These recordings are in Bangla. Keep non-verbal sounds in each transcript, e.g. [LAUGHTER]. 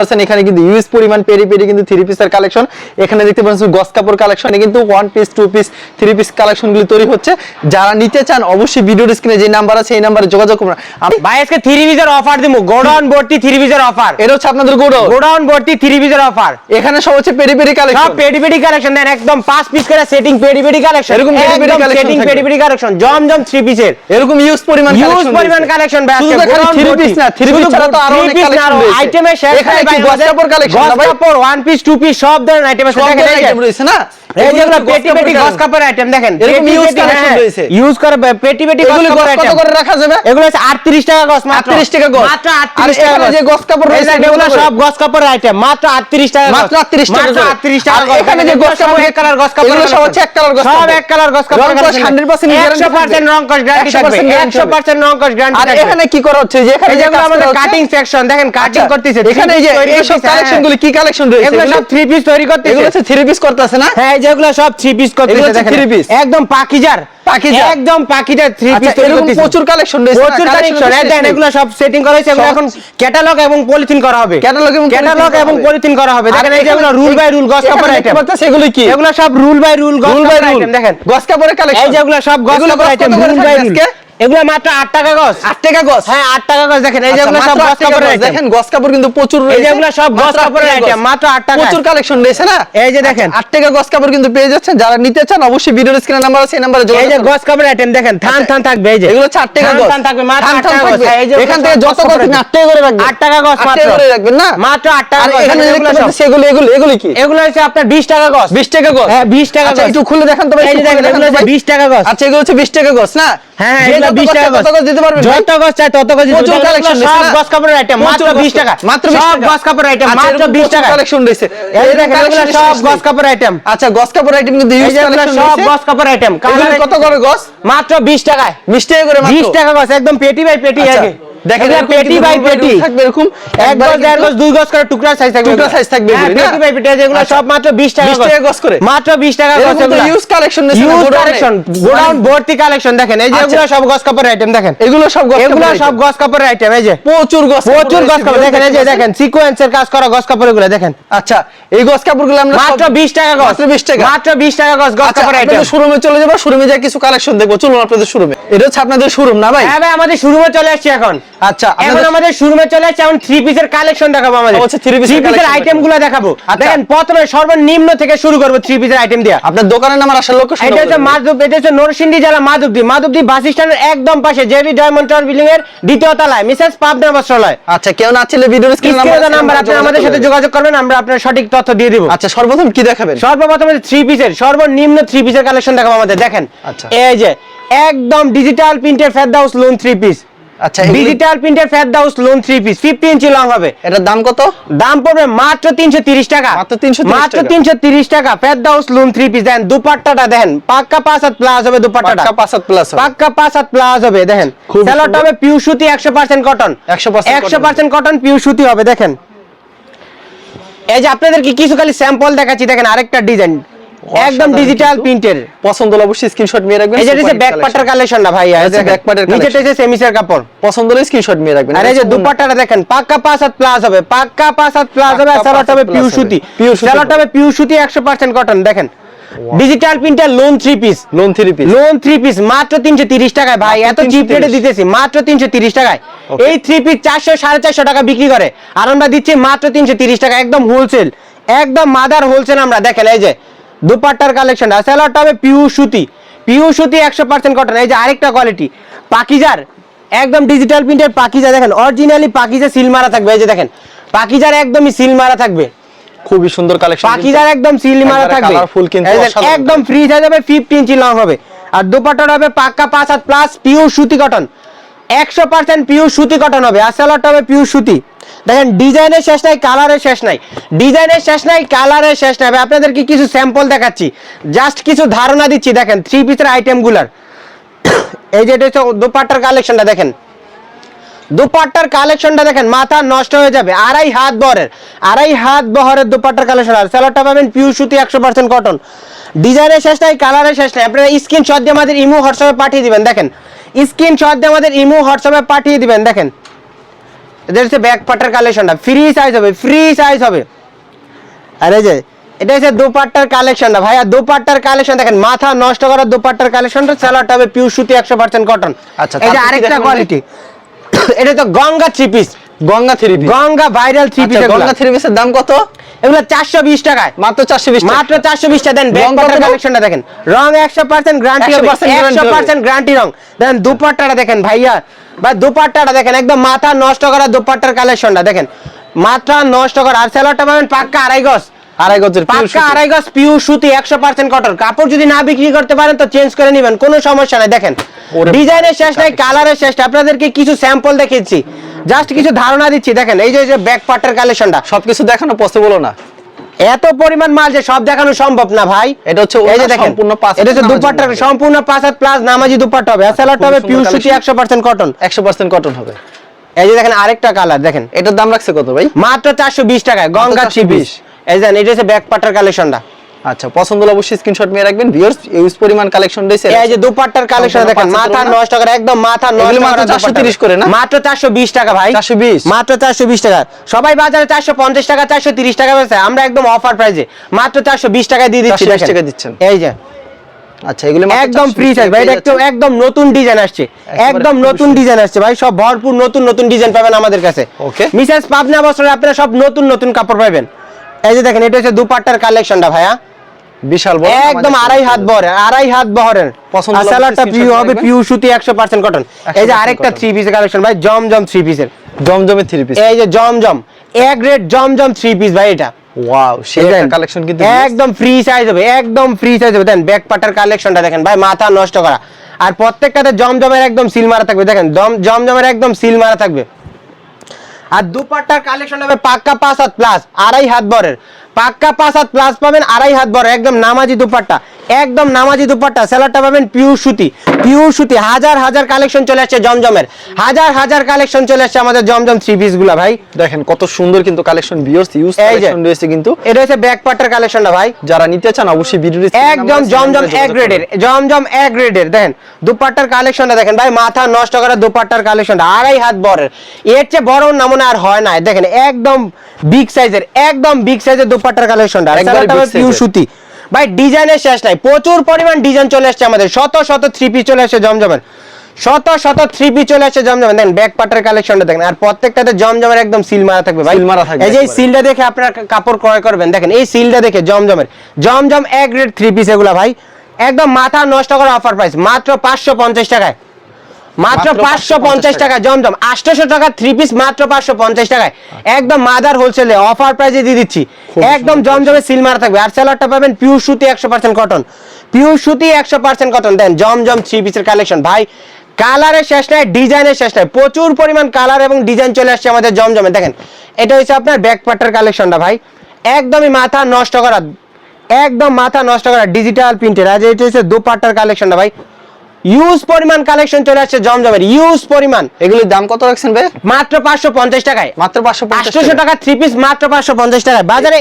এখানে কিন্তু ইউএস পরিমাণ পেরি পেরি কিন্তু থ্রি পিসের কালেকশন এখানে দেখতে পাচ্ছেন গস কাপড় কালেকশনে কিন্তু one piece two piece three piece কালেকশনগুলি তৈরি হচ্ছে। যারা নিতে চান অবশ্যই ভিডিওর স্ক্রিনে যে নাম্বার আছে এই নাম্বারে যোগাযোগ করুন। ভাই আজকে থ্রি পিসের অফার দিব গোডাউন ভর্তি থ্রি পিসের অফার এটা হচ্ছে আপনাদের গোডাউন গোডাউন ভর্তি থ্রি পিসের অফার এখানে সব হচ্ছে পেরি পেরি কালেকশন সব কালেকশন পেডি পেডি কালেকশন দেন একদম পাঁচ পিস করে সেটিং পেডি পেডি কালেকশন এরকম পেডি পেডি collection সেটিং। পেডি পেডি কালেকশন জমজম থ্রি পিসের এরকম ইউজ পরিমাণ ইউজ পরিমাণ কালেকশন ভাই শুধু থ্রি পিস না থ্রি পিস ছাড়া তো আরও অনেক কালেকশন রয়েছে। শেষ collection one piece two piece সব ধরনের আইটেম আছে। দেখেন আইটেম রয়েছে না? এই যেগুলো এগুলো পেটি পেটি গস কাপড় আইটেম দেখেন এরকম use collection রয়েছে। ইউজ করে পেটি পেটি গস কাপড় গস কত করে রাখা যাবে? এগুলো হচ্ছে 38 টাকা গস মাত্র। 38 টাকা গজ। মাত্র 38 টাকা যে গস কাপড় রয়েছে, এগুলো সব গস কাপড় আইটেম মাত্র 38 টাকা মাত্র 38 টাকা মাত্র 38 টাকা আর এখানে যে গস কাপড় এক কালার গস কাপড় এগুলো সব হচ্ছে এক কালার গস সব এক কালার গস কাপড় 100% guarantee 100% রং কস গ্যারান্টি থাকবে। 100% রং কস গ্যারান্টি আর এখানে কি করা হচ্ছে? যে এখানে যেগুলো আমাদের কাটিং সেকশন দেখেন কাটিং আচ্ছা, করতেছে এখানে এই যে এই সব কালেকশনগুলো কি কালেকশন রয়েছে এগুলো সব থ্রি পিস তৈরি করতেছে এগুলো হচ্ছে থ্রি পিস করতেছে না হ্যাঁ যেগুলো সব থ্রি পিস three piece। একদম পাকিজার। একদম থ্রি পিস আচ্ছা তৈরি এরকম করতেছে প্রচুর কালেকশন রয়েছে প্রচুর কালেকশন দেখেন। এগুলো সব সেটিং করা হয়েছে এখন ক্যাটালগ এবং পলিথিন করা হবে। Catalog এবং ক্যাটালগ এবং পলিথিন করা হবে। দেখেন এই যেগুলো রুল বাই রুল গস কাপড় আইটেম সেগুলো কি? এগুলো সব রুল বাই রুল গস কাপড় আইটেম দেখেন। গস কাপড়ের কালেকশন এই যেগুলো সব গস কাপড় আইটেম রুল বাই রুল আজকে? এগুলো মাত্র 8 টাকা গস 8 টাকা গস হ্যাঁ 8 টাকা গস দেখেন এই আচ্ছা, যেগুলো সব গস 8 টাকা কাপড়ের গজ। আইটেম দেখেন গস কাপড় কিন্তু প্রচুর রয়েছে যেগুলো সব গস কাপড়ের টাকা গজ। মাত্র 8 টাকায়। প্রচুর কালেকশন রয়েছে না এই যে দেখেন। 8 টাকা গস কাপড় কিন্তু পেয়ে যাচ্ছেন যারা নিতে চান অবশ্যই ভিডিওর স্ক্রিনে নাম্বার আছে এই নাম্বারে এই যে গস কাপড় আইটেম দেখেন থান থান থাকবে এই যে এগুলো 8 টাকা গজ থান থাকবে মাত্র 8 টাকা। হ্যাঁ, এই যে এখান থেকে যত কাপড় item। 8 টাকা করে রাখবেন 8 টাকা গজ 8 টাকা করে রাখবেন না মাত্র 8 টাকা আর এখানে এগুলো সব। সেগুলো এগুলো এগুলো কি এগুলো হচ্ছে আপনার 20 টাকা গজ 20 টাকা গজ হ্যাঁ 20 টাকা আচ্ছা একটু খুলে দেখান তো ভাই এই যে দেখেন এগুলো হচ্ছে 20 টাকা গজ আচ্ছা এগুলো হচ্ছে 20 টাকা গজ না হ্যাঁ 20 টাকা গজ দিতে পারবেন যত গজ চাই তত গজ দিতে প্রচুর পারবেন। collection এগুলো রয়েছে সব গজ কাপড়ের আইটেম মাত্র বিশ 20 টাকা মাত্র 20 টাকা। গজ কাপড়ের আইটেম আচ্ছা, মাত্র 20 টাকা কালেকশন রয়েছে। এই দেখেন সব গজ কাপড়ের আইটেম আচ্ছা আইটেম কিন্তু এই কালেকশন সব গজ আইটেম কত করে মাত্র 20 টাকায়। 20 টাকা করে মাত্র। 20 টাকা গজ একদম পেটি ভাই পেটি আচ্ছা, আগে। দেখেন এগুলো এরকম পেটি বাই রুল বাই রুল পেটি। থাকবে এরকম এক গজ দেড় গজ দুই গজ করে টুকরা সাইজ থাকবে টুকরা এগুলো। থাকবে এগুলো, না? পেটি বাই পেটি যেগুলো। সব মাত্র 20 টাকা 20 টাকা গজ। করে? মাত্র 20 টাকা গজ এগুলো। ইউজ কালেকশন ইউজ কালেকশন গোডাউন ভর্তি কালেকশন দেখেন এই যে। এগুলো সব গজ কাপড়ের আইটেম দেখেন। এগুলো সব গস এগুলো সব গজ কাপড়ের আইটেম এই যে। প্রচুর গস প্রচুর গজ কাপড় দেখেন এই যে দেখেন সিকোয়েন্সের কাজ করা গজ কাপড় দেখেন। আচ্ছা এই গস কাপড়গুলো আমরা মাত্র 20 টাকা গজ। মাত্র 20 টাকা। মাত্র 20 টাকা গজ গজ আচ্ছা কাপড় আইটেম আপনাদের শোরুমে চলে যাব শোরুমে যা কিছু কালেকশন দেখব। চলুন আপনাদের শোরুমে এটা হচ্ছে আপনাদের শোরুম না ভাই? হ্যাঁ ভাই আমাদের শোরুমে চলে আসছি এখন। আচ্ছা এখন আমাদের শোরুমে চলে আসছে এখন থ্রি পিসের কালেকশন দেখাবো আমাদের। আচ্ছা, থ্রি পিসের আইটেমগুলো দেখাবো। আচ্ছা। দেখেন প্রথমে সর্বনিম্ন থেকে শুরু করব থ্রি পিসের আইটেম দিয়ে। আপনার দোকানের নাম আর আসার লোকেশন এটা হচ্ছে মাধব এটা হচ্ছে নরসিংদী জেলা মাধবদী। মাধবদী বাস স্ট্যান্ডের একদম পাশে জেবি ডায়মন্ড টাওয়ার বিল্ডিং এর দ্বিতীয় তলায়। মিসেস পাবনা বস্ত্রালয় আচ্ছা কেউ না ছিল স্ক্রিনে নাম্বার আপনি আমাদের সাথে যোগাযোগ করবেন আমরা আপনার সঠিক তথ্য দিয়ে দিব। আচ্ছা সর্বপ্রথম কি দেখাবেন? সর্বপ্রথম থ্রি পিসের সর্বনিম্ন থ্রি পিসের কালেকশন দেখাবো আমাদের। দেখেন আচ্ছা। এই যে একদম ডিজিটাল প্রিন্টের ফেদাউস লোন থ্রি পিস আচ্ছা ডিজিটাল প্রিন্টের ফেদাউস লোন থ্রি পিস ফিফটি ইঞ্চি লং হবে। এটার দাম কত? দাম পড়বে মাত্র তিনশো তিরিশ টাকা। মাত্র 330 মাত্র টাকা। তিনশো তিরিশ লোন থ্রি পিস দেন দুপাট্টাটা দেখেন পাক্কা পাঁচ হাত প্লাস হবে দুপাট্টাটা। পাক্কা পাঁচ হাত plus হবে। পাক্কা পাঁচ প্লাস হবে দেখেন। খুব হবে পিউ সুতি একশো পার্সেন্ট কটন 100% একশো cotton। পার্সেন্ট কটন পিউ সুতি হবে দেখেন। এই যে আপনাদেরকে কিছু খালি স্যাম্পল দেখাচ্ছি দেখেন আরেকটা ডিজাইন একদম ডিজিটাল প্রিন্টের পছন্দ হলে অবশ্যই স্ক্রিনশট নিয়ে রাখবেন এই যে Super ব্যাক। পার্টের কালেকশন না ভাই এটা হচ্ছে back part এর নিচেটা collection। হচ্ছে সেমিসের কাপড়। পছন্দ হলে স্ক্রিনশট নিয়ে রাখবেন। আর এই যে দুপাট্টাটা দেখেন পাক্কা পাঁচ হাত প্লাস হবে পাক্কা পাঁচ হাত প্লাস হবে স্যালোট পাঁচ হবে পিউ সুতি। স্যালোট হবে পিউ সুতি একশো পার্সেন্ট কটন দেখেন। Digital printer lawn three piece lawn three piece lawn three piece মাত্র তিনশো তিরিশ টাকায় ভাই এত চিপ রেটে দিতেছি মাত্র তিনশো তিরিশ টাকায়। এই থ্রি পিস চারশো সাড়ে চারশো টাকা বিক্রি করে। আর আমরা দিচ্ছি মাত্র তিনশো তিরিশ টাকা একদম হোলসেল একদম মাদার হোলসেল আমরা। দেখেন এই যে দুপাট্টার কালেকশন স্যালাডটা হবে পিউ সুতি পিউ সুতি একশো পার্সেন্ট কটন এই যে আরেকটা কোয়ালিটি পাকিজার একদম ডিজিটাল প্রিন্টের পাকিজা দেখেন অরিজিনালি পাকিজা সিল মারা থাকবে। এই যে দেখেন পাকিজার একদমই সিল মারা থাকবে। খুবই সুন্দর কালেকশন পাকিজার একদম সিল মারা থাকবে। colourful কিন্তু একদম ফ্রি হয়ে যাবে ফিফটি ইঞ্চি লং হবে। আর দুপাট্টাটা হবে পাক্কা পাঁচ হাত প্লাস পিওর সুতি কটন একশো পার্সেন্ট পিওর সুতি কটন হবে। আর স্যালাডটা হবে পিওর সুতি দেখেন, ডিজাইনের শেষ নাই, কালারের শেষ নাই। ডিজাইনের শেষ নাই, কালারের শেষ নাই। আপনাদেরকে কিছু স্যাম্পল দেখাচ্ছি। জাস্ট কিছু ধারণা দিচ্ছি, দেখেন থ্রি পিসের আইটেমগুলার এই যে এটা হচ্ছে দুপাট্টার কালেকশনটা দেখেন। দুপাট্টার কালেকশনটা দেখেন, মাথা নষ্ট হয়ে যাবে। আড়াই হাত বহরের আড়াই হাত বহরের দুপাট্টার কালেকশন আর স্যালোডটা পাবেন পিউর সুতি, একশো পার্সেন্ট কটন ডিজাইনের শেষ নাই, কালারের শেষ নাই। আপনারা স্ক্রিন শট দিয়ে আমাদের ইমো হোয়াটসঅ্যাপে পাঠিয়ে দিবেন, দেখেন। স্ক্রিন শট দিয়ে আমাদের ইমো হোয়াটসঅ্যাপে পাঠিয়ে দিবেন, দেখেন। এদের হচ্ছে ব্যাক পার্টের কালেকশনটা ফ্রি সাইজ হবে ফ্রি সাইজ হবে। আর এই যে এটা হচ্ছে দুপাট্টার কালেকশনটা ভাইয়া দুপাট্টার কালেকশন দেখেন মাথা নষ্ট করার দুপাট্টার কালেকশনটা স্যালাডটা হবে সুতি একশো পার্সেন্ট কটন আচ্ছা, এই যে আরেকটা কোয়ালিটি [COUGHS] এটা তো Ganga three piece Ganga three piece Ganga viral three piece Ganga three পিসের দাম কত? এগুলো চারশো বিশ টাকায়। মাত্র চারশো বিশ মাত্র চারশো বিশটা দেন ব্যাক রং কত কালেকশনটা দেখেন। রং একশো পার্সেন্ট গ্যারান্টি হবে। 100% guarantee একশো পার্সেন্ট গ্যারান্টি রং। দেন দুপাট্টাটা দেখেন ভাইয়া। বা দুপাট্টাটা দেখেন একদম মাথা নষ্ট করা দুপাট্টার কালেকশনটা দেখেন মাথা নষ্ট করা আর সেলরটা পাবেন পাক্কা আড়াই গজ। আড়াই গজের পাক্কা আড়াই গজ পিউ সুতি একশো পার্সেন্ট কটন কাপড় যদি না বিক্রি করতে পারেন তো চেঞ্জ করে নেবেন কোনো সমস্যা নাই। দেখেন ডিজাইনের শেষ নাই কালারের শেষ আপনাদেরকে কিছু স্যাম্পল দেখিয়েছি। জাস্ট কিছু ধারণা দিচ্ছি। দেখেন এই যে এই যে ব্যাক পার্টের কালেকশনটা সবকিছু দেখানো পসিবল না। এত পরিমাণ মাল যে সব দেখানো সম্ভব না ভাই। এটা হচ্ছে এই যে দেখেন সম্পূর্ণ পাঁচ এটা হচ্ছে দুপাট্টা হবে। সম্পূর্ণ পাঁচ হাত প্লাস নামাজি দুপাট্টা হবে। স্যালাডটা হবে পিওর সুতি collection। একশো পার্সেন্ট কটন একশো পার্সেন্ট কটন হবে। এই যে দেখেন আরেকটা কালার দেখেন। এটার দাম রাখছে কত ভাই? মাত্র চারশো বিশ টাকায় গঙ্গা থ্রি 420 এই যে এটা হচ্ছে ব্যাক পাটার কালেকশনটা আচ্ছা পছন্দ হলে অবশ্যই স্ক্রিনশট নিয়ে রাখবেন। ভিউয়ার্স ইউজ পরিমাণ কালেকশন দিয়েছে। এই যে দুপাট্টার কালেকশন দেখেন মাথা ওড়না। নষ্ট করে একদম মাথা নষ্ট এগুলো মাত্র 430 করে না? মাত্র চারশো বিশ টাকা ভাই। 420 মাত্র চারশো বিশ টাকা। সবাই বাজারে চারশো পঞ্চাশ টাকা চারশো তিরিশ টাকা বেচে আমরা একদম অফার প্রাইসে মাত্র চারশো বিশ টাকায় দিয়ে দিচ্ছি 420 টাকা দিচ্ছেন। এই যে। আচ্ছা এগুলো একদম ফ্রি সাইজ ভাই এটা একদম একদম নতুন ডিজাইন আসছে। একদম নতুন ডিজাইন আসছে ভাই সব ভরপুর নতুন নতুন ডিজাইন পাবেন আমাদের কাছে। Okay. মিসেস পাবনা বছরে আপনারা সব নতুন নতুন কাপড় পাবেন। এই যে দেখেন এটা হচ্ছে দুপাট্টার কালেকশনটা ভাইয়া। বিশাল বড় একদম আড়াই হাত আড়াই হাত পছন্দ হবে। পিউ সুতি একশো পার্সেন্ট কটন এই যে আরেকটা cotton। থ্রি পিসের কালেকশন ভাই জমজম থ্রি পিসের থ্রি পিস এই যে জমজম এক জমজম থ্রি পিস ভাই এটা। ওয়াও একটা কালেকশন কিন্তু একদম ফ্রি সাইজ হবে একদম ফ্রি সাইজ হবে। দেন ব্যাক পাটার কালেকশনটা দেখেন ভাই মাথা নষ্ট করা। আর প্রত্যেকটাতে জমজমের একদম সিল মারা থাকবে। দেখেন জমজমের একদম সিল মারা থাকবে। আর দুপাট্টার কালেকশন হবে পাক্কা পাঁচ হাত প্লাস আড়াই হাত বরের। পাক্কা পাঁচ হাত প্লাস পাবেন, আড়াই হাত বরের, একদম নামাজি দুপাট্টা। একদম নামাজি দুপাট্টা সেলারটা পাবেন পিওর সুতি। পিওর সুতি হাজার হাজার কালেকশন চলে আসছে জমজমের। হাজার হাজার কালেকশন চলে আসছে আমাদের জমজম থ্রি পিসগুলা ভাই। দেখেন কত সুন্দর কিন্তু কালেকশন ভিউয়ার্স ইউজ কালেকশন রয়েছে কিন্তু। এটা হচ্ছে ব্যাক পাট্টার কালেকশনটা ভাই। যারা নিতে চান অবশ্যই ভিডিও একদম জমজম এক গ্রেডের জমজম এক গ্রেডের দেখেন দুপাট্টার কালেকশনটা দেখেন ভাই মাথা নষ্ট করা দুপাট্টার কালেকশনটা আড়াই হাত বড়ের এর চেয়ে বড় নমুনা আর হয় না দেখেন একদম বিগ সাইজের একদম বিগ সাইজের দুপাট্টার কালেকশনটা একবারে big size পিউ সুতি। ভাই ডিজাইনের শেষ নাই। প্রচুর পরিমাণ ডিজাইন চলে আসছে আমাদের। শত শত থ্রি পিস চলে আসছে জমজমের। শত শত থ্রি পি চলে আসছে জমজমের। দেখেন ব্যাক পার্টের কালেকশনটা দেখেন। আর প্রত্যেকটাতে জমজমের একদম সিল মারা থাকবে ভাই। সিল মারা থাকবে এই যে সিলটা দেখে আপনারা কাপড় ক্রয় করবেন। দেখেন এই সিলটা দেখে জমজমের। জমজম এক গ্রেড থ্রি পিস এগুলা ভাই। একদম মাথা নষ্ট করা অফার প্রাইস মাত্র পাঁচশো পঞ্চাশ টাকায়। মাত্র পাঁচশো পঞ্চাশ টাকা জমজম। আটশোশো টাকা থ্রি পিস মাত্র পাঁচশো পঞ্চাশ টাকায়। একদম মাদার হোলসেলে অফার প্রাইসে দিয়ে দিচ্ছি। একদম জমজমে সিল মারা থাকবে। আর সেলারটা পাবেন পিওর সুতি একশো পার্সেন্ট কটন পিওর সুতি একশো পার্সেন্ট কটন দেন জমজম থ্রি পিসের কালেকশন ভাই কালারের শেষ নাই ডিজাইনের শেষ নাই। প্রচুর পরিমাণ কালার এবং ডিজাইন চলে আসছে আমাদের জমজমে। দেখেন এটা হচ্ছে আপনার ব্যাক পার্টের কালেকশনটা ভাই। একদমই মাথা নষ্ট করা। একদম মাথা নষ্ট করা। ডিজিটাল প্রিন্টের আজ এটা হচ্ছে দোপাট্টার কালেকশনটা ভাই। ইউজ পরিমাণ কালেকশন চলে আসছে জমজমের ইউজ পরিমাণ। এগুলির দাম কত রাখছেন ভাই? মাত্র পাঁচশো পঞ্চাশ টাকায়। মাত্র পাঁচশো আটশোশো টাকা থ্রি পিস মাত্র পাঁচশো পঞ্চাশ টাকায়। বাজারে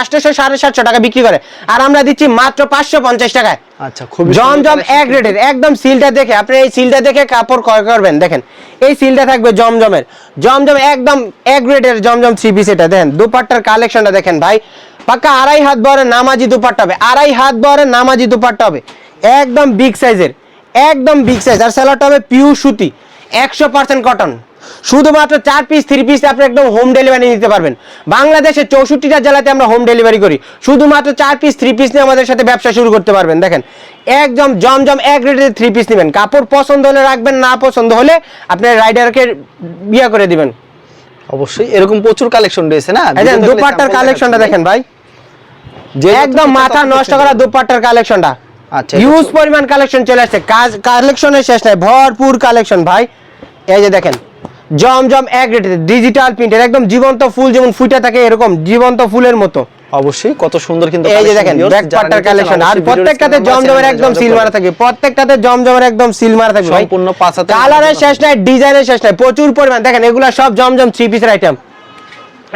আটশোশো সাড়ে সাতশো টাকা বিক্রি করে। আর আমরা দিচ্ছি মাত্র পাঁচশো পঞ্চাশ টাকায়। আচ্ছা খুবই জমজম এক রেটের একদম সিলটা দেখে আপনি এই সিলটা দেখে কাপড় ক্রয় করবেন। দেখেন এই সিলটা থাকবে জমজমের। জমজম একদম এক রেটের জমজম থ্রি পিস এটা। দেখেন দুপাট্টার কালেকশনটা দেখেন ভাই। পাক্কা আড়াই হাত বরের নামাজি দুপাট্টা হবে আড়াই হাত বরের নামাজি দুপাট্টা হবে। একদম বিগ সাইজের একদম বিগ সাইজ আর স্যালাডটা হবে পিওর সুতি একশো পার্সেন্ট কটন শুধুমাত্র চার পিস থ্রি পিস আপনি একদম হোম ডেলিভারি নিতে পারবেন। বাংলাদেশে চৌষট্টিটা জেলাতে আমরা হোম ডেলিভারি করি। শুধুমাত্র চার পিস থ্রি পিস নিয়ে আমাদের সাথে ব্যবসা শুরু করতে পারবেন। দেখেন একদম জমজম এক রেটের থ্রি পিস নেবেন। কাপড় পছন্দ হলে রাখবেন না পছন্দ হলে আপনার রাইডারকে বিয়ে করে দিবেন। অবশ্যই এরকম প্রচুর কালেকশন রয়েছে না? দেখেন দুপাট্টার কালেকশনটা দেখেন ভাই। যে একদম মাথা নষ্ট করা দুপাট্টার কালেকশনটা আচ্ছা, এটা পরিমাণ কালেকশন চলে আসছে। কালেকশনের শেষ নাই ভরপুর কালেকশন ভাই। এই যে দেখেন জমজম এক রেটের ডিজিটাল প্রিন্টের একদম জীবন্ত ফুল যেমন ফুটে থাকে এরকম জীবন্ত ফুলের মতো। অবশ্যই কত সুন্দর কিন্তু এই যে দেখেন ব্যাক পার্টার কালেকশন আর প্রত্যেকটাতে জমজমের একদম সিল মারা। থাকবে প্রত্যেকটাতে জমজমের একদম সিল মারা থাকবে সম্পূর্ণ পাঁচ কালারের শেষ নাই ডিজাইনের শেষ নাই প্রচুর পরিমাণ। দেখেন এগুলা সব জমজম থ্রি পিসের আইটেম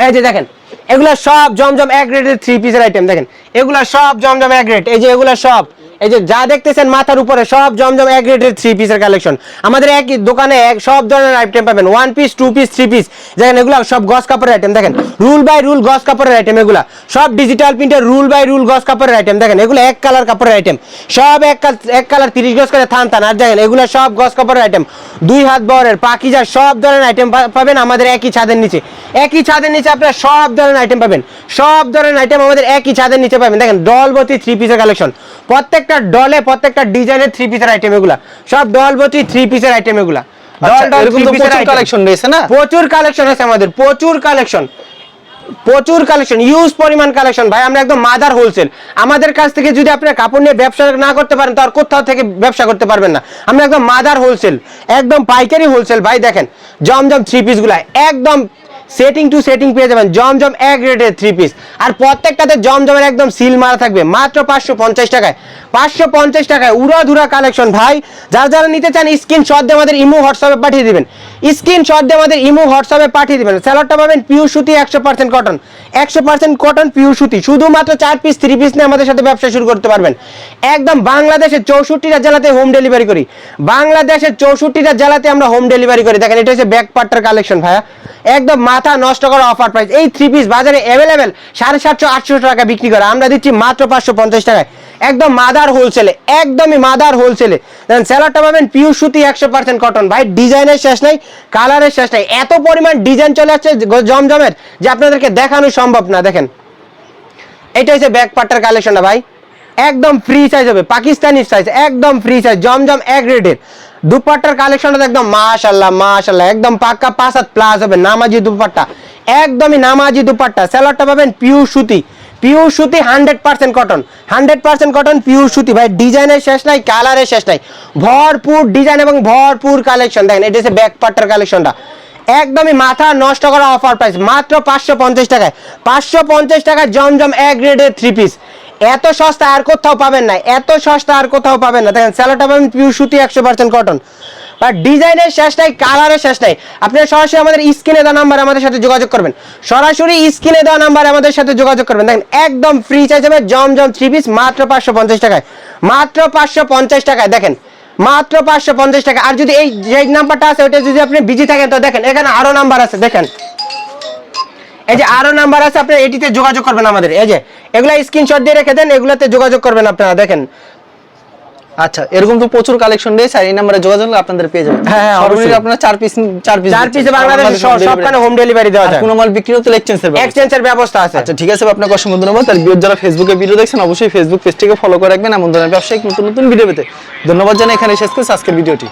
এই যে দেখেন এগুলা সব জমজম এক গ্রেডের থ্রি পিসের আইটেম দেখেন। এগুলা সব জমজম এক গ্রেড এই যে এগুলা সব। এই যে যা দেখতেছেন মাথার উপরে সব জমজম এক গ্রেডের থ্রি পিসের কালেকশন আমাদের একই দোকানে এক সব ধরনের আইটেম পাবেন। One piece two piece three piece দেখেন এগুলো সব গস কাপড়ের আইটেম দেখেন রুল বাই রুল গস কাপড়ের আইটেম এগুলা। সব ডিজিটাল প্রিন্টের রুল বাই রুল গস কাপড়ের আইটেম দেখেন, এগুলো এক কালার কাপড়ের আইটেম সব এক এক কালার তিরিশ গজ করে থান থান। আর দেখেন, এগুলো সব গস কাপড়ের আইটেম দুই হাত বহরের পাকিজা সব ধরনের আইটেম পাবেন আমাদের একই ছাদের নিচে। একই ছাদের নিচে আপনারা সব ধরনের আইটেম পাবেন। সব ধরনের আইটেম আমাদের একই ছাদের নিচে পাবেন। দেখেন ডলবতি থ্রি পিসের কালেকশন প্রত্যেকটা ডলে প্রত্যেকটা ডিজাইনের থ্রি পিসের আইটেম এগুলা। সব ডলবতি থ্রি পিসের আইটেম এগুলা। আচ্ছা, ডল ডল প্রচুর কালেকশন রয়েছে না? প্রচুর কালেকশন আছে আমাদের প্রচুর কালেকশন প্রচুর কালেকশন ইউজ পরিমাণ কালেকশন ভাই আমরা একদম মাদার হোলসেল আমাদের কাছ থেকে যদি আপনি কাপড় নিয়ে ব্যবসা না করতে পারেন তো আর কোথাও থেকে ব্যবসা করতে পারবেন না। আমরা একদম মাদার হোলসেল একদম পাইকারি হোলসেল ভাই দেখেন জমজম থ্রি পিসগুলা একদম সেটিং টু সেটিং পেয়ে যাবেন জমজম এক রেটের থ্রি পিস আর প্রত্যেকটাতে জমজমের একদম সিল মারা থাকবে, মাত্র পাঁচশো পঞ্চাশ টাকায়। পাঁচশো পঞ্চাশ টাকায় উড়া ধুরা কালেকশন ভাই। যারা যারা নিতে চান স্ক্রিন শট দিয়ে আমাদের ইমো হোয়াটসঅ্যাপে পাঠিয়ে দিবেন। স্ক্রিন শট দিয়ে আমাদের ইমো হোয়াটসঅ্যাপে পাঠিয়ে দিবেন। স্যালাডটা পাবেন পিওর সুতি, একশো পার্সেন্ট কটন একশো পার্সেন্ট কটন পিওর সুতি। শুধুমাত্র চার পিস থ্রি পিস নিয়ে আমাদের সাথে ব্যবসা শুরু করতে পারবেন। একদম বাংলাদেশের চৌষট্টিটা জেলাতে হোম ডেলিভারি করি। বাংলাদেশের চৌষট্টিটা জেলাতে আমরা হোম ডেলিভারি করি। দেখেন, এটা হচ্ছে ব্যাক পার্টার কালেকশন ভাইয়া। একদম মাথা নষ্ট করা অফার প্রাইস এই থ্রি পিস বাজারে অ্যাভেলেবেল সাড়ে সাতশো, আটশো টাকা বিক্রি করে। আমরা দিচ্ছি মাত্র পাঁচশো পঞ্চাশ টাকায়। একদম মাদার হোলসেলে একদমই মাদার হোলসেলে দেখেন স্যালাডটা পাবেন পিওর সুতি একশো পার্সেন্ট কটন ভাই ডিজাইনের শেষ নাই কালারের শেষ নাই। এত পরিমাণ ডিজাইন চলে আসছে জমজমের যে আপনাদেরকে দেখানো সম্ভব না, দেখেন। এটা হচ্ছে ব্যাক পার্টার কালেকশনটা ভাই। একদম ফ্রি সাইজ হবে, পাকিস্তানি সাইজ একদম ফ্রি সাইজ জমজম এক রেটের। দুপাট্টার কালেকশনটা একদম মাশাল্লাহ মাশাল্লাহ একদম পাক্কা পাঁচ প্লাস হবে নামাজি দুপাট্টা। একদমই নামাজি দুপাট্টা। স্যালাডটা পাবেন পিওর সুতি। পিওর সুতি hundred percent cotton hundred percent cotton pure সুতি। ভাই ডিজাইনের শেষ নাই কালারের শেষ নাই। ভরপুর ডিজাইন এবং ভরপুর কালেকশন দেখেন, এটা হচ্ছে ব্যাক পাট্টার কালেকশনটা একদমই মাথা নষ্ট করা অফার প্রাইস মাত্র পাঁচশো পঞ্চাশ টাকায়। পাঁচশো পঞ্চাশ টাকায় জমজম এক গ্রেডের থ্রি পিস এত সস্তা আর কোথাও পাবেন না, এত সস্তা আর কোথাও পাবেন না। দেখেন স্যালোটা পাবেন পিওর সুতি একশো পার্সেন্ট কটন বা ডিজাইনের শেষ নাই কালারের শেষ নাই। আপনি সরাসরি আমাদের স্ক্রিনে দেওয়া নাম্বার আমাদের সাথে যোগাযোগ করবেন। সরাসরি স্ক্রিনে দেওয়া নাম্বার আমাদের সাথে যোগাযোগ করবেন। দেখেন, একদম ফ্রি চার্জ হবে, জমজম থ্রি পিস মাত্র পাঁচশো পঞ্চাশ টাকায়। মাত্র পাঁচশো পঞ্চাশ টাকায়, দেখেন, মাত্র পাঁচশো পঞ্চাশ টাকা আর যদি এই যে নাম্বারটা আছে ওটা যদি আপনি বিজি থাকেন, তো দেখেন, এখানে আরও নাম্বার আছে, দেখেন। এই যে আরও নাম্বার আছে আপনি এটিতে যোগাযোগ করবেন আমাদের। এই যে এগুলা স্ক্রিনশট দিয়ে রেখে দেন এগুলাতে যোগাযোগ করবেন আপনারা দেখেন। আচ্ছা এরকম তো প্রচুর কালেকশন রয়েছে আর এই নাম্বারে যোগাযোগ করলে আপনাদের পেয়ে যাবেন। হ্যাঁ, হ্যাঁ, অবশ্যই। আপনারা চার পিস চার পিস চার পিসে বাংলাদেশে সবখানে হোম ডেলিভারি দেওয়া যায়। কোনো মাল বিক্রি হতে এক্সচেঞ্জের এক্সচেঞ্জের ব্যবস্থা আছে। আচ্ছা ঠিক আছে আপনাকে অসংখ্য ধন্যবাদ। আর ভিউয়ার যারা ফেসবুকে ভিডিও দেখছেন অবশ্যই ফেসবুক পেজটিকে ফলো করে রাখবেন। এমন ধরনের ব্যবসায়িক নতুন নতুন ভিডিও পেতে। ধন্যবাদ জানাই এখানে শেষ করছি আজকের ভিডিওটি